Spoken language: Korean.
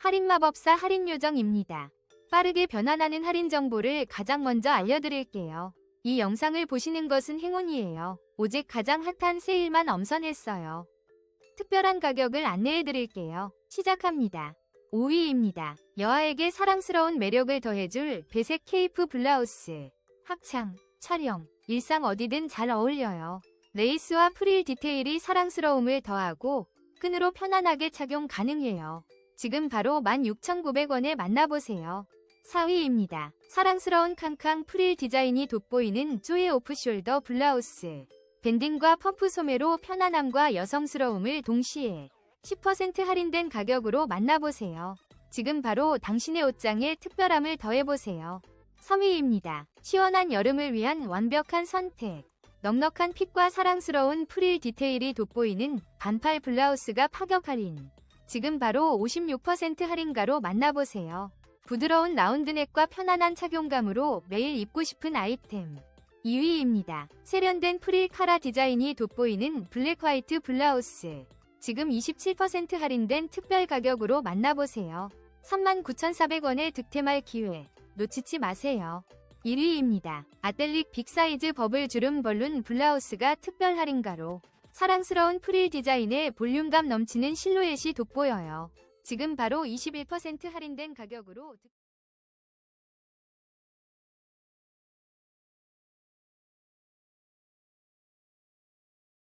할인 마법사 할인 요정입니다. 빠르게 변환하는 할인 정보를 가장 먼저 알려드릴게요. 이 영상을 보시는 것은 행운이에요. 오직 가장 핫한 세일만 엄선했어요. 특별한 가격을 안내해드릴게요. 시작합니다. 5위입니다. 여아에게 사랑스러운 매력을 더해줄 배색 케이프 블라우스. 합창, 촬영, 일상 어디든 잘 어울려요. 레이스와 프릴 디테일이 사랑스러움을 더하고 끈으로 편안하게 착용 가능해요. 지금 바로 16,900원에 만나보세요. 4위입니다. 사랑스러운 캉캉 프릴 디자인이 돋보이는 조의 오프숄더 블라우스. 밴딩과 펌프 소매로 편안함과 여성스러움을 동시에 10% 할인된 가격으로 만나보세요. 지금 바로 당신의 옷장에 특별함을 더해보세요. 3위입니다. 시원한 여름을 위한 완벽한 선택. 넉넉한 핏과 사랑스러운 프릴 디테일이 돋보이는 반팔 블라우스가 파격 할인. 지금 바로 56% 할인가로 만나보세요. 부드러운 라운드넥과 편안한 착용감으로 매일 입고 싶은 아이템. 2위입니다. 세련된 프릴 카라 디자인이 돋보이는 블랙 화이트 블라우스. 지금 27% 할인된 특별 가격으로 만나보세요. 39,400원의 득템할 기회. 놓치지 마세요. 1위입니다. 아델릭 빅사이즈 버블 주름 벌룬 블라우스가 특별 할인가로 사랑스러운 프릴 디자인에 볼륨감 넘치는 실루엣이 돋보여요. 지금 바로 21% 할인된 가격으로 득-